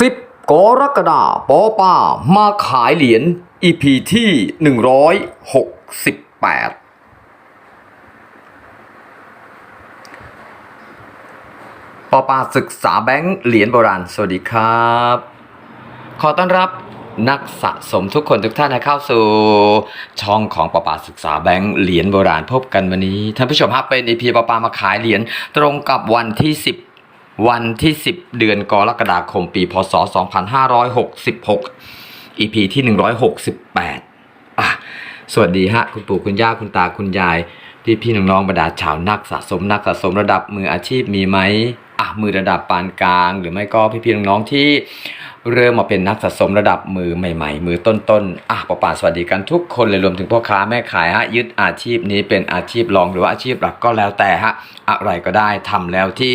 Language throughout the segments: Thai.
สิบกรกฎาปอป้า มาขายเหรียญ EP ที่หนึ่งร้อยหกสิบแปดปอปาศึกษาแบงค์เหรียญโบราณ สวัสดีครับ ขอต้อนรับนักสะสมทุกคนทุกท่านนะเข้าสู่ ช่องของปอปาศึกษาแบงค์เหรียญโบราณพบกันวันนี้ ท่านผู้ชมครับเป็น EP ปอปามาขายเหรียญตรงกับวันที่10 วันที่ 10 เดือนกรกฎาคม ปีพศ 2566 EP ที่ 168อะสวัสดีฮะ คุณปู่คุณย่าคุณตาคุณยาย พี่พี่น้องๆบรรดาชาวนักสะสมนักสะสมระดับมืออาชีพมีไหมอะมือระดับปานกลาง หรือไม่ก็พี่พี่น้องๆที่ เริ่มมาเป็นนักสะสมระดับมือใหม่ ๆ มือต้นๆอะปอป่าสวัสดีกันทุกคนเลยรวมถึงพ่อค้าแม่ขายฮะยึดอาชีพนี้เป็นอาชีพรองหรือว่าอาชีพหลักก็แล้วแต่ฮะอะไรก็ได้ทำแล้วที่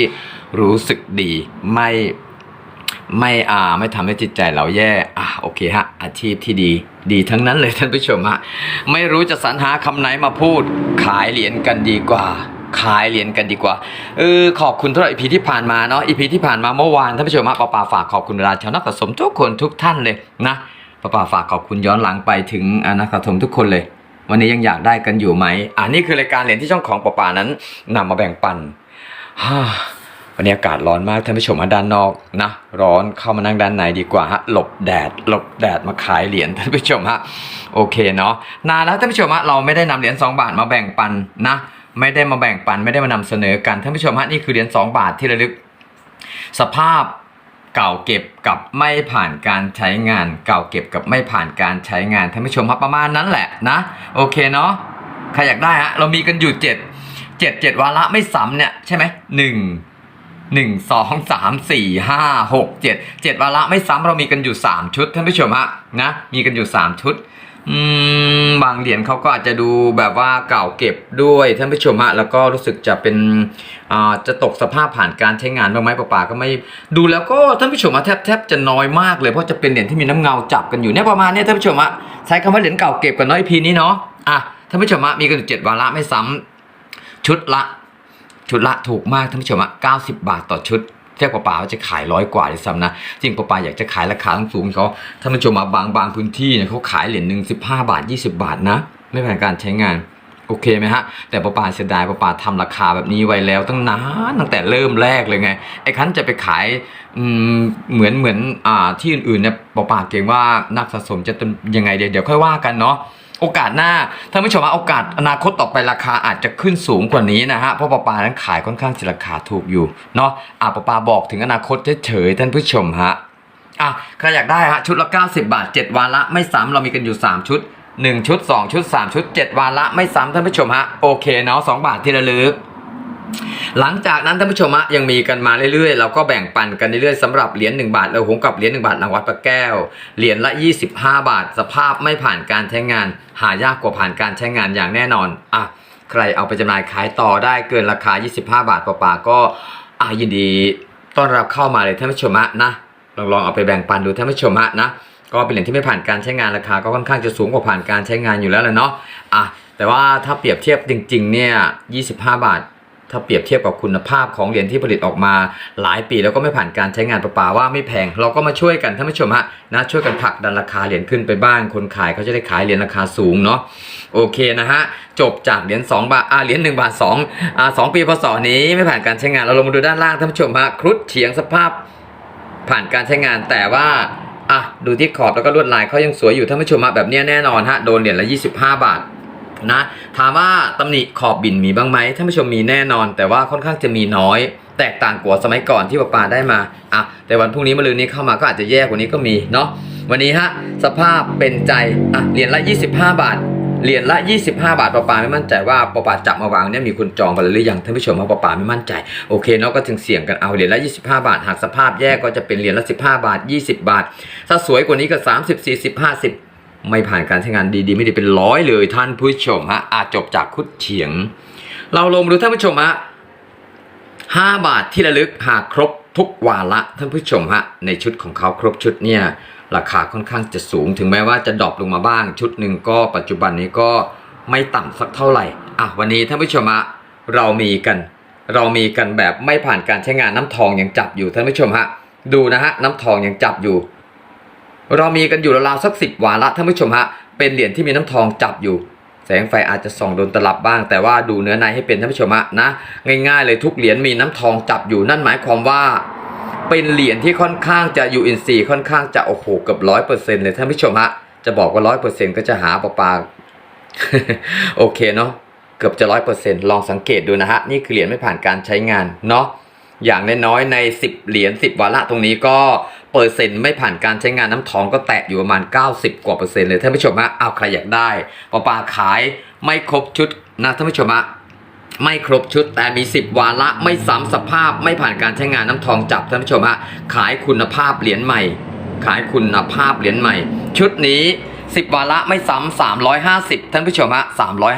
รู้สึกดีไม่ไม่อ่าไม่ทำให้จิตใจเราแย่อะโอเคฮะอาชีพที่ดี ดีทั้งนั้นเลยท่านผู้ชมฮะไม่รู้จะสรรหาคำไหนมาพูดขายเหรียญกันดีกว่า ขายเหรียญกันดีกว่า เออขอบคุณทุกอีพีที่ผ่านมาเนาะอีพีที่ผ่านมาเมื่อวานท่านผู้ชมฮะปาปาฝากขอบคุณเวลาชาวนักสะสมทุกคนทุกท่านเลยนะปาปาฝากขอบคุณย้อนหลังไปถึงอนักสะสมทุกคนเลย วันนี้ยังอยากได้กันอยู่ไหมอ่านี่คือรายการเหรียญที่ช่องของปาปานั้นนำมาแบ่งปันฮ่าวันนี้อากาศร้อนมากท่านผู้ชมฮะด้านนอกนะ ร้อนเข้ามานั่งด้านในดีกว่าฮะหลบแดด หลบแดดมาขายเหรียญท่านผู้ชมฮะโอเคเนาะนานแล้วท่านผู้ชมฮะเราไม่ได้นำเหรียญ2บาทมาแบ่งปันนะ ไม่ได้มาแบ่งปันไม่ได้มานำเสนอกันท่านผู้ชมฮะนี่คือเหรียญ2บาทที่ระลึก สภาพเก่าเก็บกับไม่ผ่านการใช้งาน เก่าเก็บกับไม่ผ่านการใช้งานท่านผู้ชมครับประมาณนั้นแหละนะ โอเคเนาะใครอยากได้ฮะเรามีกันอยู่เจ็ดเจ็ดเจ็ดวาระไม่ซ้ำเนี่ยใช่ไหมหนึ่งหนึ่งสองสามสี่ห้าหกเจ็ดเจ็ดวาระไม่ซ้ำเรามีกันอยู่สามชุดท่านผู้ชมฮะนะมีกันอยู่สามชุด บางเหรียญเขาก็อาจจะดูแบบว่าเก่าเก็บด้วยท่านผู้ชมฮะแล้วก็รู้สึกจะเป็นอ่าจะตกสภาพผ่านการใช้งานบ้างไหมป่าก็ไม่ดูแล้วก็ท่านผู้ชมฮะแทบแทบจะน้อยมากเลยเพราะจะเป็นเหรียญที่มีน้ำเงาจับกันอยู่เนี่ยประมาณเนี้ยท่านผู้ชมฮะใช้คำว่าเหรียญเก่าเก็บกันน้อยพีนี้เนาะอะท่านผู้ชมฮะมีกันอยู่เจ็ดวาระไม่ซ้ำชุดละ ชุดละถูกมากท่านผู้ชมอะ90บาทต่อชุด เทียบกับป่าว่าจะขายร้อยกว่าด้วยซ้ำนะจริงป่าป่าอยากจะขายราคาสูงเขาท่านผู้ชมมาบางบางพื้นที่เนี่ยเขาขายเหรียญหนึ่งสิบห้าบาท20บาทนะ ไม่ผ่านการใช้งานโอเคไหมฮะ แต่ป่าป่าเสียดายป่าป่าทำราคาแบบนี้ไว้แล้วตั้งนานตั้งแต่เริ่มแรกเลยไง ไอ้คันจะไปขายเหมือนเหมือนอ่าที่อื่นๆเนี่ยป่าป่าเกรงว่านักสะสมจะเป็นยังไงเดี๋ยวเดี๋ยวค่อยว่ากันเนาะ โอกาสหน้าท่านผู้ชมว่าโอกาสอนาคตต่อไปราคาอาจจะขึ้นสูงกว่านี้นะฮะเพราะปลาปานั้นขายค่อนข้างจะราคาถูกอยู่เนาะอะปลาปาบอกถึงอนาคตเฉยๆท่านผู้ชมฮะอะใครอยากได้ฮะชุดละ 90 บาท 7 วันละไม่ซ้ำเรามีกันอยู่ 3 ชุด 1 ชุด 2 ชุด 3 ชุด 7 วันละไม่ซ้ำท่านผู้ชมฮะโอเคเนาะ2บาทที่ระลึก หลังจากนั้นท่านผู้ชมะยังมีกันมาเรื่อยๆ เราก็แบ่งปันกันเรื่อยๆสำหรับเหรียญ1บาทเราหงกับเหรียญ1บาทรางวัดพระแก้ว เหรียญละ 25 บาท สภาพไม่ผ่านการใช้งาน หายากกว่าผ่านการใช้งานอย่างแน่นอนอะใครเอาไปจำหน่ายขายต่อได้เกินราคา 25 บาทปล่าๆก็อะยินดีต้อนรับเข้ามาเลยท่านผู้ชมะนะลองลองเอาไปแบ่งปันดูท่านผู้ชมะนะก็เป็นเหรียญที่ไม่ผ่านการใช้งานราคาก็ค่อนข้างจะสูงกว่าผ่านการใช้งานอยู่แล้วแหละเนาะอะแต่ว่าถ้าเปรียบเทียบจริงๆเนี่ย25 บาท ถ้าเปรียบเทียบกับคุณภาพของเหรียญที่ผลิตออกมาหลายปีแล้วก็ไม่ผ่านการใช้งานประปาว่าไม่แพง เราก็มาช่วยกันท่านผู้ชมฮะนะช่วยกันผลักดันราคาเหรียญขึ้นไปบ้างคนขายเขาจะได้ขายเหรียญราคาสูงเนาะโอเคนะฮะจบจากเหรียญ2บาทอ่าเหรียญ1บาท2อ่า2ปีพศนี้ไม่ผ่านการใช้งานเราลงมาดูด้านล่างท่านผู้ชมฮะครุฑเฉียงสภาพผ่านการใช้งานแต่ว่าอะดูที่ขอบแล้วก็ลวดลายเขายังสวยอยู่ท่านผู้ชมฮะแบบเนี้ยแน่นอนฮะโดนเหรียญละ 25 บาท นะถามว่าตำหนิขอบบินมีบ้างไหมท่านผู้ชมมีแน่นอน แต่ว่าค่อนข้างจะมีน้อย แตกต่างกว่าสมัยก่อนที่ป้าปาได้มาอะแต่วันพรุ่งนี้มะรืนนี้เข้ามาก็อาจจะแย่กว่านี้ก็มีเนาะวันนี้ฮะสภาพเป็นใจอะเหรียญละ 25 บาทเหรียญละ 25 บาทป้าปาไม่มั่นใจว่าป้าปาจับมาวางเนี่ยมีคนจองไปหรือยังท่านผู้ชมว่าป้าปาไม่มั่นใจโอเคเนาะก็ถึงเสี่ยงกันเอาเหรียญละ 25 บาท หากสภาพแย่ก็จะเป็นเหรียญละ 15 บาท 20 บาท ถ้าสวยกว่านี้ก็ 30 40 50 ไม่ผ่านการใช้งานดีๆ ไม่ได้เป็นร้อยเลยท่านผู้ชมฮะอาจจบจากคุดเฉียง เราลงดูท่านผู้ชมฮะห้าบาทที่ระลึกหากครบทุกวาระท่านผู้ชมฮะในชุดของเขาครบชุดเนี่ยราคาค่อนข้างจะสูง ถึงแม้ว่าจะดรอปลงมาบ้าง ชุดหนึ่งก็ปัจจุบันนี้ก็ไม่ต่ำสักเท่าไหร่อะวันนี้ท่านผู้ชมฮะเรามีกัน เรามีกันแบบไม่ผ่านการใช้งานน้ำทองยังจับอยู่ท่านผู้ชมฮะดูนะฮะน้ำทองยังจับอยู่ เรามีกันอยู่ราวๆสักสิบวาระท่านผู้ชมฮะเป็นเหรียญที่มีน้ำทองจับอยู่ แสงไฟอาจจะส่องโดนตลับบ้าง แต่ว่าดูเนื้อในให้เป็นท่านผู้ชมฮะนะง่ายๆเลยทุกเหรียญมีน้ำทองจับอยู่นั่นหมายความว่า เป็นเหรียญที่ค่อนข้างจะยูอินซีค่อนข้างจะโอ้โหเกือบร้อยเปอร์เซ็นต์เลยท่านผู้ชมฮะจะบอกว่าร้อยเปอร์เซ็นต์ก็จะหาปลาปลาโอเคเนาะเกือบจะร้อยเปอร์เซ็นต์ลองสังเกตดูนะฮะนี่คือเหรียญไม่ผ่านการใช้งานเนาะอย่างน้อยๆใน 10 เหรียญ10 วาระตรงนี้ก็ เปอร์เซ็นต์ไม่ผ่านการใช้งานน้ำทองก็แตะอยู่ประมาณ 90 กว่าเปอร์เซ็นต์เลยท่านผู้ชมฮะเอาใครอยากได้ปลาปาขายไม่ครบชุดนะท่านผู้ชมฮะไม่ครบชุดแต่มี 10 วาระไม่ซ้ำสภาพไม่ผ่านการใช้งานน้ำทองจับท่านผู้ชมฮะขายคุณภาพเหรียญใหม่ ขายคุณภาพเหรียญใหม่ ชุดนี้10วาระไม่ซ้ำ350 ท่านผู้ชมฮะ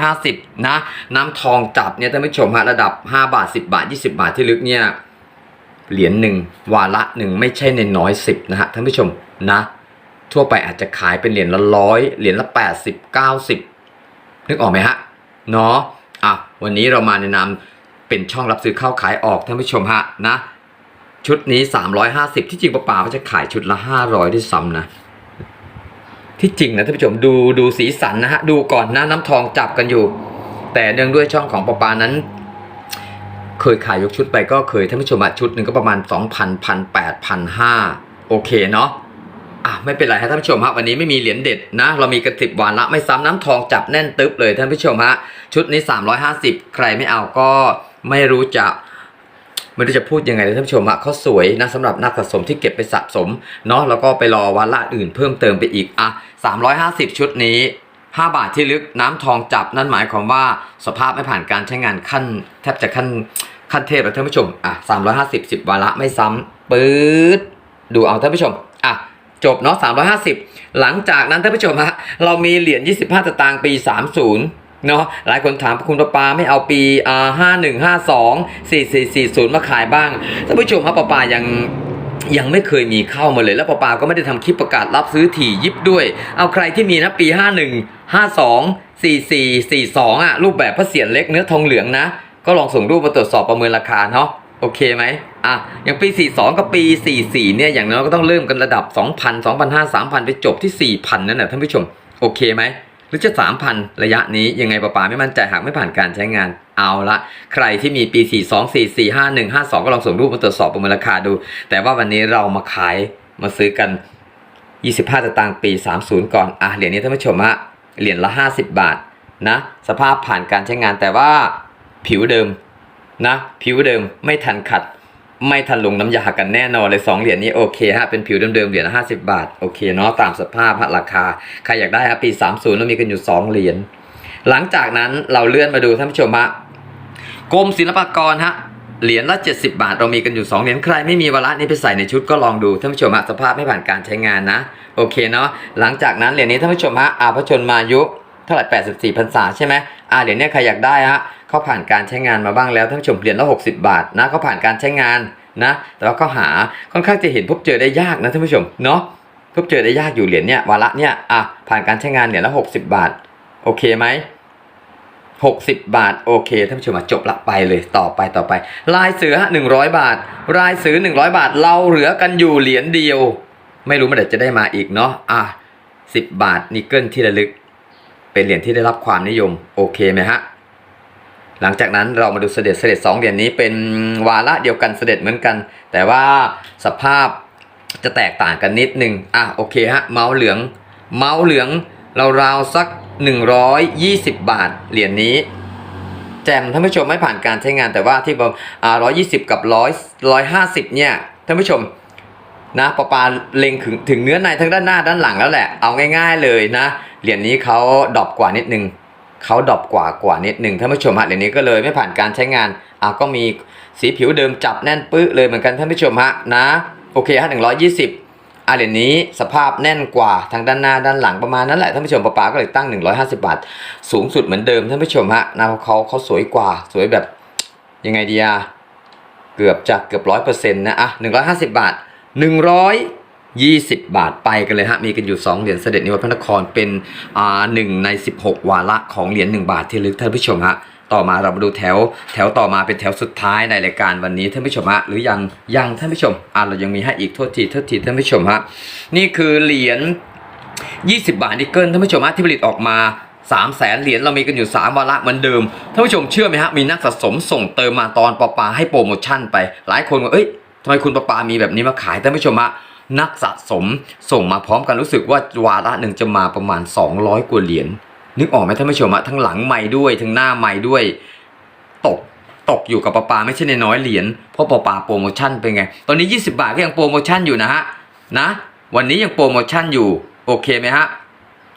350 นะ น้ำทองจับเนี่ยท่านผู้ชมฮะระดับ 5 บาท 10 บาท 20 บาทที่ลึกเนี่ย เหรียญหนึ่งวาระหนึ่งไม่ใช่ในน้อย10นะฮะท่านผู้ชมนะทั่วไปอาจจะขายเป็นเหรียญละร้อยเหรียญละ 80 90 นึกออกไหมฮะเนาะอะวันนี้เรามาในนามเป็นช่องรับซื้อเข้าขายออกท่านผู้ชมฮะนะ ชุดนี้ 350 ที่จริงป้าป๋าเขาจะขายชุดละ 500 ด้วยซ้ำนะ ที่จริงนะท่านผู้ชมดูดูสีสันนะฮะ ดูก่อนนะน้ำทองจับกันอยู่ แต่เนื่องด้วยช่องของป้าป๋านั้น เคยขายยกชุดไปก็เคยท่านผู้ชมอะชุดหนึ่งก็ประมาณ 2,000 1,800 1,500 โอเคเนาะอะไม่เป็นไรฮะท่านผู้ชมฮะวันนี้ไม่มีเหรียญเด็ดนะ เรามีกระติบหวานละไม่ซ้ำน้ำทองจับแน่นตึ๊บเลยท่านผู้ชมฮะชุดนี้ 350 ใครไม่เอาก็ไม่รู้จะไม่รู้จะพูดยังไงเลยท่านผู้ชมฮะเขาสวยนะสำหรับนักสะสมที่เก็บไปสะสมเนาะแล้วก็ไปรอวาระอื่นเพิ่มเติมไปอีกอะ350 ชุดนี้ 5 บาทที่ลึกน้ำทองจับนั่นหมายความว่าสภาพไม่ผ่านการใช้งานขั้น แทบจะขั้นขั้นเทพแล้วท่านผู้ชมอะ350 10วาระไม่ซ้ำปื๊ดดูเอาท่านผู้ชมอะจบเนาะ350หลังจากนั้นท่านผู้ชมฮะเรามีเหรียญ25สตางค์ปี30เนาะหลายคนถามคุณประปาไม่เอาปีอ่า51 52 4440มาขายบ้างท่านผู้ชมครับประปายัง ยังไม่เคยมีเข้ามาเลย แล้วประปาก็ไม่ได้ทำคลิปประกาศรับซื้อถี่ยิบด้วย เอาใครที่มีนะปี 51 52 44 42อะรูปแบบพระเศียรเล็กเนื้อทองเหลืองนะ ก็ลองส่งรูปมาตรวจสอบประเมินราคาเนาะโอเคไหมอะอย่างปี 42 กับปี 44 เนี่ยอย่างน้อยก็ต้องเริ่มกันระดับ 2,000 2,500 3,000 ไปจบที่ 4,000 นั่นแหละท่านผู้ชม โอเคไหม หรือจะ 3,000 ระยะนี้ยังไงป้าป๋าไม่มั่นใจหากไม่ผ่านการใช้งานเอาละใครที่มีปี 42 44 51 52 ก็ลองส่งรูปมาตรวจสอบประเมินราคาดู แต่ว่าวันนี้เรามาขายมาซื้อกัน 25สตางค์ปี 30 ก่อนอะเหรียญนี้ท่านผู้ชมฮะเหรียญละ 50 บาทนะสภาพผ่านการใช้งานแต่ว่าผิวเดิมนะผิวเดิมไม่ทันขัด ไม่ทันลงน้ำยากันแน่นอนเลยสองเหรียญนี้โอเคฮะเป็นผิวเดิมๆเหรียญละห้าสิบาทโอเคเนาะตามสภาพฮะราคาใครอยากได้ฮะปี30เรามีกันอยู่2เหรียญหลังจากนั้นเราเลื่อนมาดูท่านผู้ชมฮะกรมศิลปากรฮะเหรียญละ 70 บาท เรามีกันอยู่ 2 เหรียญใครไม่มีวาระนี้ไปใส่ในชุดก็ลองดูท่านผู้ชมฮะสภาพไม่ผ่านการใช้งานนะ โอเคเนาะหลังจากนั้นเหรียญนี้ท่านผู้ชมฮะอาพชนมายุ ท่าไหร่84พรรษาใช่ไหมอ่าเหรียญเนี้ยใครอยากได้ฮะเขาผ่านการใช้งานมาบ้างแล้วท่านผู้ชมเหรียญละ60บาทนะเขาผ่านการใช้งานนะแต่ว่าก็หาค่อนข้างจะเห็นพบเจอได้ยากนะท่านผู้ชมเนาะพบเจอได้ยากอยู่เหรียญเนี้ยวาระเนี้ยอะผ่านการใช้งานเหรียญละ60บาท โอเคไหม60บาท โอเคท่านผู้ชมมาจบละไปเลยต่อไปต่อไป ลายเสือหนึ่งร้อยบาท ลายเสือ100บาท เราเหลือกันอยู่เหรียญเดียว ไม่รู้เมื่อไหร่จะได้มาอีกเนาะอะ10บาทนิกเกิลที่ระลึก เป็นเหรียญที่ได้รับความนิยมโอเคไหมฮะหลังจากนั้นเรามาดูเสด็จเสด็จสองเหรียญนี้เป็นวาระเดียวกันเสด็จเหมือนกัน แต่ว่าสภาพจะแตกต่างกันนิดนึงอะโอเคฮะเมาส์เหลือง เมาส์เหลืองเราราวสัก 120 บาทเหรียญนี้ แจมท่านผู้ชมไม่ผ่านการใช้งานแต่ว่าที่บอกอ่า120 กับ 100 150 เนี่ยท่านผู้ชม นะปะปาเล็งถึงถึงเนื้อในทั้งด้านหน้าด้านหลังแล้วแหละ เอาง่าย ๆเลยนะ เหรียญนี้เขาดรอปกว่านิดนึงเขาดรอปกว่ากว่านิดนึงท่านผู้ชมฮะเหรียญนี้ก็เลยไม่ผ่านการใช้งานอะก็มีสีผิวเดิมจับแน่นปึ๊เลยเหมือนกันท่านผู้ชมฮะนะโอเคฮะหนึ่งร้อยยี่สิบอะเหรียญนี้สภาพแน่นกว่าทางด้านหน้าด้านหลังประมาณนั้นแหละท่านผู้ชมปะปาก็เลยตั้ง 150 บาท สูงสุดเหมือนเดิมท่านผู้ชมฮะนะเขาเขาสวยกว่าสวยแบบยังไงดีอะเกือบจะเกือบร้อยเปอร์เซ็นต์นะอะหนึ่งร้อยห้าสิบบาท 120 บาทไปกันเลยฮะ มีกันอยู่ 2 เหรียญเสด็จนิวัตพระนครเป็นอ่าหนึ่งใน 16 วาระของเหรียญ1บาทที่ลึกท่านผู้ชมฮะต่อมาเรามาดูแถว แถวต่อมาเป็นแถวสุดท้ายในรายการวันนี้ท่านผู้ชมฮะหรือยังยังท่านผู้ชมอะเรายังมีให้อีกโทษทีโทษทีท่านผู้ชมฮะนี่คือเหรียญ20 บาทนิกเกิลท่านผู้ชมฮะที่ผลิตออกมา3 0 0แสนเหรียญเรามีกันอยู่ 3 วาระเหมือนเดิมท่านผู้ชมเชื่อไหมฮะมีนักสะสมส่งเติมมาตอนปอปาให้โปรโมชั่นไป หลายคนว่าเอ้ย ทำไมคุณปอปามีแบบนี้มาขายท่านผู้ชมฮะนักสะสมส่งมาพร้อมกันรู้สึกว่าวาระหนึ่งจะมาประมาณ 200 กว่าเหรียญนึกออกไหมท่านผู้ชมฮะทั้งหลังไม้ด้วยทั้งหน้าไม้ด้วย ตกตกอยู่กับปอปาไม่ใช่ในน้อยเหรียญเพราะปอปาโปรโมชั่นเป็นไง ตอนนี้ 20 บาทก็ยังโปรโมชั่นอยู่นะฮะนะ วันนี้ยังโปรโมชั่นอยู่ โอเคไหมฮะ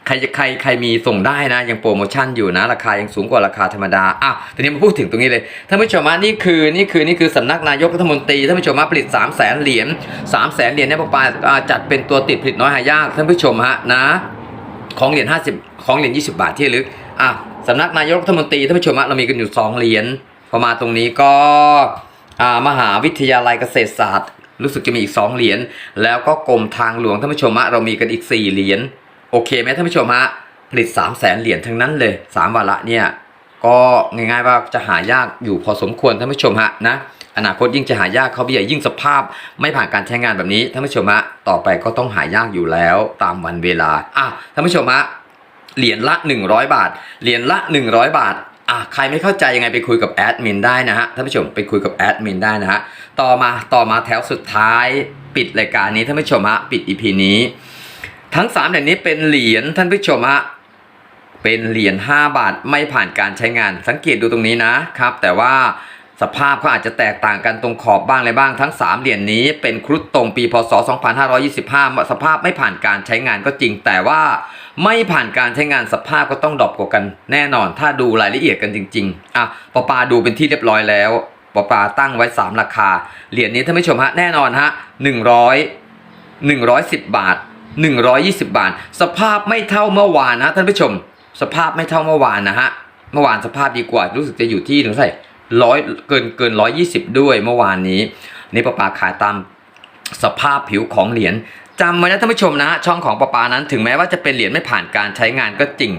ใครจะใครใครมีส่งได้นะ ยังโปรโมชั่นอยู่นะ ราคายังสูงกว่าราคาธรรมดาอะทีนี้มาพูดถึงตรงนี้เลยท่านผู้ชมนี่คือนี่คือนี่คือสำนักนายกรัฐมนตรีท่านผู้ชมผลิต 3 0 0แสนเหรียญ3 0 0แสนเหรียญเนี่ยปาอ่าจัดเป็นตัวติดผลิตน้อยหายากท่านผู้ชมฮะนะ ของเหรียญ50 ของเหรียญ20 บาทที่ลึกอะสำนักนายกรัฐมนตรีท่านผู้ชมเรามีกันอยู่ 2 เหรียญพอมาตรงนี้ก็อ่ามหาวิทยาลัยเกษตรศาสตร์ รู้สึกจะมีอีก 2 เหรียญแล้วก็กรมทางหลวงท่านผู้ชมเรามีกันอีก 4 เหรียญ โอเคไหมท่านผู้ชมฮะผลิต 3 0 0แสนเหรียญทั้งนั้นเลย 3 วาระเนี่ยก็ง่ายๆว่าจะหายากอยู่พอสมควรท่านผู้ชมฮะนะอนาคตยิ่งจะหายากเขาเบียยิ่งสภาพ ไม่ผ่านการใช้งานแบบนี้ท่านผู้ชมฮะต่อไปก็ต้องหายากอยู่แล้วตามวันเวลาอะท่านผู้ชมฮะเหรียญละ 100 บาท เหรียญละ 100 บาทอะใครไม่เข้าใจยังไงไปคุยกับแอดมินได้นะฮะท่านผู้ชมไปคุยกับแอดมินได้นะฮะต่อมาต่อมาแถวสุดท้าย ปิดรายการนี้ท่านผู้ชมฮะปิดอีพีนี้ ทั้ง3เหรียญนี้เป็นเหรียญท่านผู้ชมฮะเป็นเหรียญ5บาทไม่ผ่านการใช้งาน สังเกตดูตรงนี้นะครับ แต่ว่าสภาพเขาอาจจะแตกต่างกันตรงขอบบ้างอะไรบ้างทั้ง 3 เหรียญนี้เป็นครุฑตรงปีพศ 2525 สภาพไม่ผ่านการใช้งานก็จริง แต่ว่าไม่ผ่านการใช้งานสภาพก็ต้องดรอปกว่ากันแน่นอน ถ้าดูรายละเอียดกันจริง ๆอะปปาดูเป็นที่เรียบร้อยแล้วปปาตั้งไว้ 3 ราคา เหรียญนี้ท่านผู้ชมฮะแน่นอนฮะ100 110 บาท 120 บาท สภาพไม่เท่าเมื่อวานนะท่านผู้ชม สภาพไม่เท่าเมื่อวานนะฮะเมื่อวานสภาพดีกว่า รู้สึกจะอยู่ที่ถึงเท่าไหร่ร้อยเกินเกินร้อยยี่สิบด้วยเมื่อวานนี้นี่ปะปาขายตามสภาพผิวของเหรียญจำไว้นะท่านผู้ชมนะ ช่องของปะปานั้นถึงแม้ว่าจะเป็นเหรียญไม่ผ่านการใช้งานก็จริง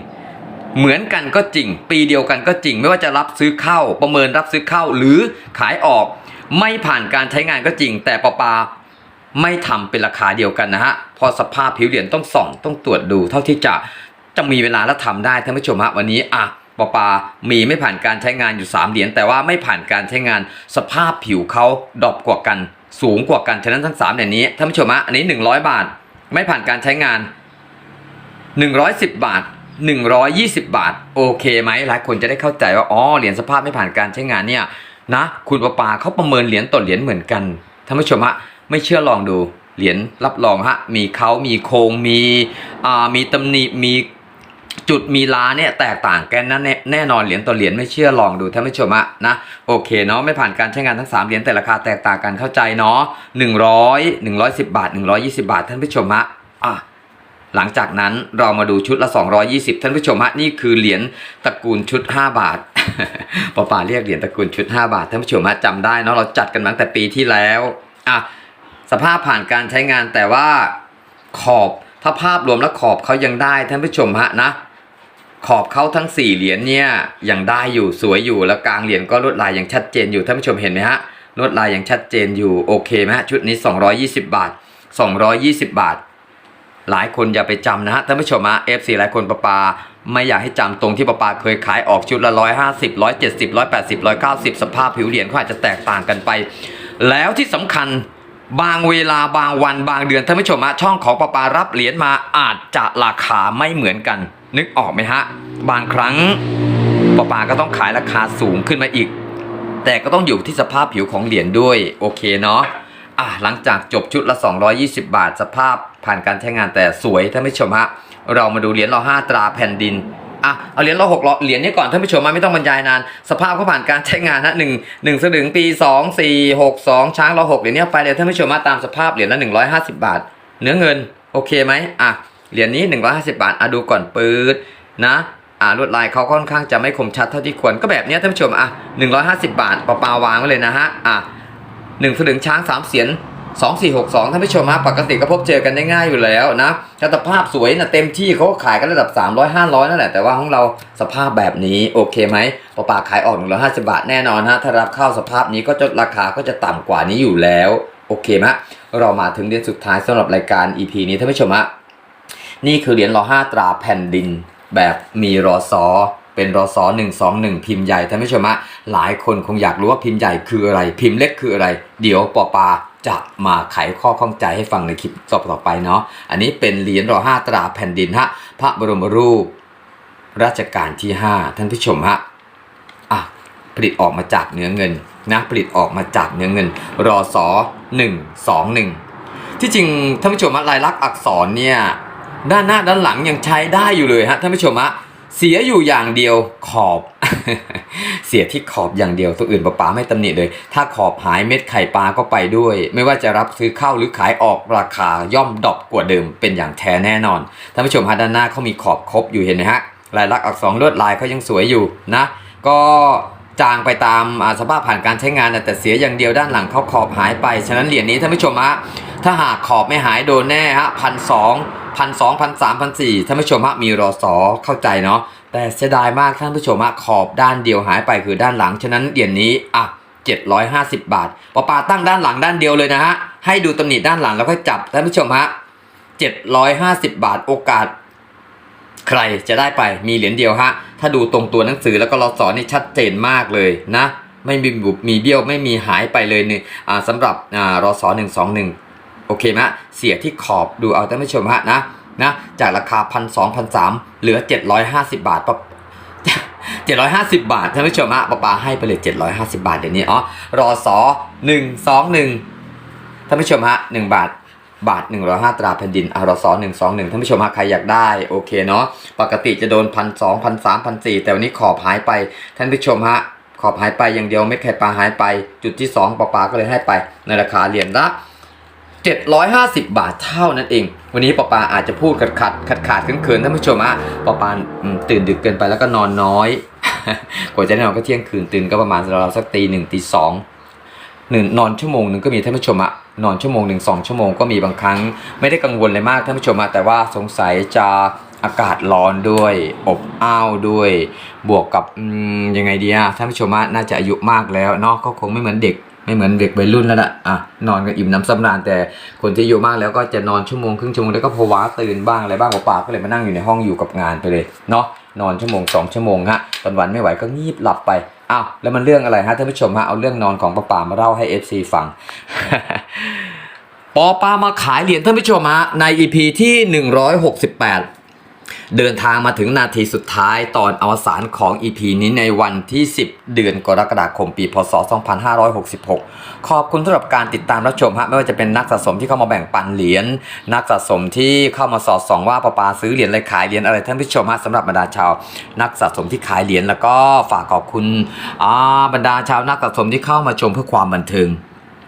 เหมือนกันก็จริง ปีเดียวกันก็จริง ไม่ว่าจะรับซื้อเข้า ประเมินรับซื้อเข้าหรือขายออก ไม่ผ่านการใช้งานก็จริง แต่ปะปา ไม่ทำเป็นราคาเดียวกันนะฮะพอสภาพผิวเหรียญต้องส่อง ต้องตรวจดู เท่าที่จะจะมีเวลาแล้วทำได้ท่านผู้ชมฮะวันนี้อะปอปามีไม่ผ่านการใช้งานอยู่ 3 เหรียญแต่ว่าไม่ผ่านการใช้งานสภาพผิวเขาดรอปกว่ากัน สูงกว่ากันฉะนั้นทั้ง3เหรียญนี้ท่านผู้ชมฮะอันนี้ 100 บาท ไม่ผ่านการใช้งาน 110 บาท 120 บาท โอเคไหมหลายคนจะได้เข้าใจว่าอ๋อเหรียญสภาพไม่ผ่านการใช้งานเนี่ยนะคุณปอปาเขาประเมินเหรียญต่อเหรียญเหมือนกันท่านผู้ชมฮะ ไม่เชื่อลองดู เหรียญรับรองฮะ มีเขามีโครงมีอ่ามีตำหนิมีจุดมีล้าเนี่ยแตกต่างกันนะแน่แน่นอนเหรียญต่อเหรียญไม่เชื่อลองดูท่านผู้ชมฮะนะโอเคเนาะไม่ผ่านการใช้งานทั้งสามเหรียญแต่ราคาแตกต่างกันเข้าใจเนาะหนึ่งร้อยหนึ่งร้อยสิบบาทหนึ่งร้อยยี่สิบาท ท่านผู้ชมฮะอะหลังจากนั้นเรามาดูชุดละ 220 ท่านผู้ชมฮะนี่คือเหรียญตระกูลชุด 5 บาทปอป่าเรียกเหรียญตระกูลชุด 5 บาทท่านผู้ชมฮะจำได้เนาะเราจัดกันมาตั้งแต่ปีที่แล้วอะ สภาพผ่านการใช้งานแต่ว่าขอบถ้าภาพรวมแล้วขอบเขายังได้ท่านผู้ชมฮะนะ ขอบเขาทั้ง4เหรียญเนี่ยยังได้อยู่สวยอยู่แล้วกลางเหรียญก็ลวดลายยังชัดเจนอยู่ท่านผู้ชมเห็นไหมฮะลวดลายยังชัดเจนอยู่โอเคไหมฮะชุดนี้ 220 บาท 220 บาท หลายคนอย่าไปจำนะฮะท่านผู้ชมฮะ FC หลายคนประปาไม่อยากให้จำตรงที่ประปาเคยขายออกชุดละ150 170 180 190สภาพผิวเหรียญเขาอาจจะแตกต่างกันไป แล้วที่สำคัญ บางเวลาบางวันบางเดือนท่านผู้ชมฮะช่องของปปารับเหรียญมาอาจจะราคาไม่เหมือนกัน นึกออกไหมฮะ บางครั้งปปาก็ต้องขายราคาสูงขึ้นมาอีก แต่ก็ต้องอยู่ที่สภาพผิวของเหรียญด้วยโอเคเนาะอะหลังจากจบชุดละ 220 บาท สภาพผ่านการใช้งานแต่สวยท่านผู้ชมฮะเรามาดูเหรียญเรา5ตราแผ่นดิน อะเอาเหรียญเรา6เหรียญนี้ก่อนท่านผู้ชมมาไม่ต้องบรรยายนาน สภาพเขาผ่านการใช้งานนะหนึ่งหนึ่งสลึงปี2 4 6 2ช้างเรา6เหรียญนี้ไปเลยท่านผู้ชมมาตามสภาพเหรียญละ150บาท เนื้อเงินโอเคไหมอะเหรียญนี้150บาทอะดูก่อนปืดนะอ่าลวดลายเขาค่อนข้างจะไม่คมชัดเท่าที่ควรก็แบบเนี้ยท่านผู้ชมอะ150 บาทเปล่าๆวางไว้เลยนะฮะอะหนึ่งสลึงช้างสามเสียน 2462ท่านผู้ชมฮะปกติก็พบเจอกันได้ง่ายอยู่แล้วนะถ้าสภาพสวยนะเต็มที่เขาก็ขายกันระดับ 300 500 นั่นแหละ แต่ว่าของเราสภาพแบบนี้โอเคไหมปอปาขายออก150 บาทแน่นอนฮะถ้ารับเข้าสภาพนี้ก็จะราคาก็จะต่ำกว่านี้อยู่แล้วโอเคไหมเรามาถึงเดือนสุดท้ายสำหรับรายการ EP นี้ท่านผู้ชมฮะนี่คือเหรียญรอ5ตราแผ่นดิน แบบมีรอซอเป็นรอซอ121พิมพ์ใหญ่ท่านผู้ชมฮะหลายคนคงอยากรู้ว่าพิมพ์ใหญ่คืออะไร พิมพ์เล็กคืออะไร เดี๋ยวปอปา จะมาไขข้อข้องใจให้ฟังในคลิปต่อต่อไปเนาะ อันนี้เป็นเหรียญรอ5ตราแผ่นดินฮะ พระบรมรูปรัชกาลที่ 5 ท่านผู้ชมฮะ อะ ผลิตออกมาจากเนื้อเงินนะ ผลิตออกมาจากเนื้อเงิน รอสอ121ที่จริงท่านผู้ชมฮะลายลักษณ์อักษรเนี่ยด้านหน้าด้านหลังยังใช้ได้อยู่เลยฮะท่านผู้ชมฮะ เสียอยู่อย่างเดียวขอบ เสียที่ขอบอย่างเดียวตัวอื่นป้าๆไม่ตำหนิเลย ถ้าขอบหายเม็ดไข่ปลาก็ไปด้วย ไม่ว่าจะรับซื้อเข้าหรือขายออกราคาย่อมดรอปกว่าเดิมเป็นอย่างแท้แน่นอนท่านผู้ชมฮะด้านหน้าเขามีขอบครบอยู่เห็นไหมฮะลายลักษณ์อักษรลวดลายเขายังสวยอยู่นะ ก็จางไปตามอ่าสภาพผ่านการใช้งานแต่เสียอย่างเดียวด้านหลังเขาขอบหายไป ฉะนั้นเหรียญนี้ท่านผู้ชมฮะถ้าหากขอบไม่หายโดนแน่ฮะพันสองพันสองพันสามพันสี่ท่านผู้ชมฮะมีรอสอเข้าใจเนาะ แต่เสียดายมากท่านผู้ชมฮะขอบด้านเดียวหายไปคือด้านหลัง ฉะนั้นเหรียญนี้อะ750 บาทปอปาตั้งด้านหลังด้านเดียวเลยนะฮะ ให้ดูตำหนิด้านหลังแล้วค่อยจับท่านผู้ชมฮะ750 บาทโอกาส ใครจะได้ไปมีเหรียญเดียวฮะ ถ้าดูตรงตัวหนังสือแล้วก็เราสอนนี่ชัดเจนมากเลยนะ ไม่มีบุบมีเบี้ยวไม่มีหายไปเลยเนี่ยอ่าสำหรับรอสอหนึ่งสองหนึ่งโอเคไหมะเสียที่ขอบดูเอาท่านผู้ชมฮะนะ นะจากราคาพันสองพันสามเหลือเจ็ดร้อยห้าสิบบาทปะเจ็ดร้อยห้าสิบบาทท่านผู้ชมฮะปะปาให้ไปเลยเจ็ดร้อยห้าสิบบาทเดี๋ยวนี้อ๋อรอสอหนึ่งสองหนึ่งท่านผู้ชมฮะหนึ่งบาทบาท 105 ตราแผ่นดินอรสหนึ่งสองหนึ่งท่านผู้ชมฮะใครอยากได้ โอเคเนาะ ปกติจะโดนพันสองพันสามพันสี่แต่วันนี้ขอบหายไป ท่านผู้ชมฮะ ขอบหายไปอย่างเดียวเม็ดไข่ปลาหายไป จุดที่สองปลาปลาก็เลยให้ไป ในราคาเหรียญละ 750 บาทเท่านั้นเอง วันนี้ปอปาอาจจะพูดขัดขัดขัดขาดเขินๆท่านผู้ชมฮะปอปาตื่นดึกเกินไปแล้วก็นอนน้อย กว่าจะได้นอนก็เที่ยงคืนตื่นก็ประมาณเราสักตีหนึ่งตีสองหนึ่งนอนชั่วโมงหนึ่งก็มีท่านผู้ชมอะนอนชั่วโมงหนึ่งสองชั่วโมงก็มีบางครั้ง ไม่ได้กังวลเลยมากท่านผู้ชมอะแต่ว่าสงสัยจะอากาศร้อนด้วย อบอ้าวด้วย บวกกับยังไงดีอะท่านผู้ชมอะน่าจะอายุมากแล้วเนาะก็คงไม่เหมือนเด็ก ไม่เหมือนเด็กวัยรุ่นแล้วล่ะอะนอนกันอิ่มน้ำสำราญแต่คนที่อายุมากแล้วก็จะนอนชั่วโมงครึ่งชั่วโมงแล้วก็ภาวะตื่นบ้างอะไรบ้างป่าๆก็เลยมานั่งอยู่ในห้องอยู่กับงานไปเลยเนาะนอนชั่วโมงสองชั่วโมงฮะตอนวันไม่ไหวก็งีบหลับไปอ้าวแล้วมันเรื่องอะไรฮะท่านผู้ชมฮะเอาเรื่องนอนของป่ามาเล่าให้ FC ฟังปอปามาขายเหรียญท่านผู้ชมฮะใน EP ที่ 168 เดินทางมาถึงนาทีสุดท้ายตอนอวสานของ EP นี้ในวันที่ 10 เดือนกรกฎาคม ปีพศ 2566 ขอบคุณสำหรับการติดตามรับชมฮะไม่ว่าจะเป็นนักสะสมที่เข้ามาแบ่งปันเหรียญนักสะสมที่เข้ามาสอดส่องว่าปอปาซื้อเหรียญอะไรขายเหรียญอะไรท่านผู้ชมฮะสำหรับบรรดาชาว นักสะสมที่ขายเหรียญแล้วก็ฝากขอบคุณอ่าบรรดาชาวนักสะสมที่เข้ามาชมเพื่อความบันเทิง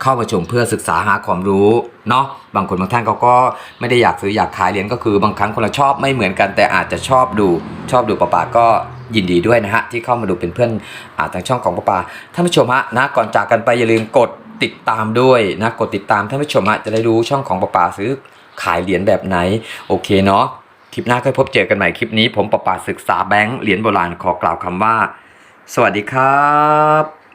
เข้ามาชมเพื่อศึกษาหาความรู้เนาะบางคนบางท่านเขาก็ไม่ได้อยากซื้ออยากขายเหรียญก็คือบางครั้งคนเราชอบไม่เหมือนกัน แต่อาจจะชอบดูชอบดูปะปาก็ยินดีด้วยนะฮะที่เข้ามาดูเป็นเพื่อนอาทางช่องของปะปาท่านผู้ชมฮะนะก่อนจากกันไปอย่าลืมกดติดตามด้วยนะกดติดตามท่านผู้ชมฮะจะได้รู้ช่องของปะปาซื้อขายเหรียญแบบไหนโอเคเนาะคลิปหน้าค่อยพบเจอกันใหม่คลิปนี้ ผมปะปาศึกษาแบงค์เหรียญโบราณขอกล่าวคำว่า สวัสดีครับ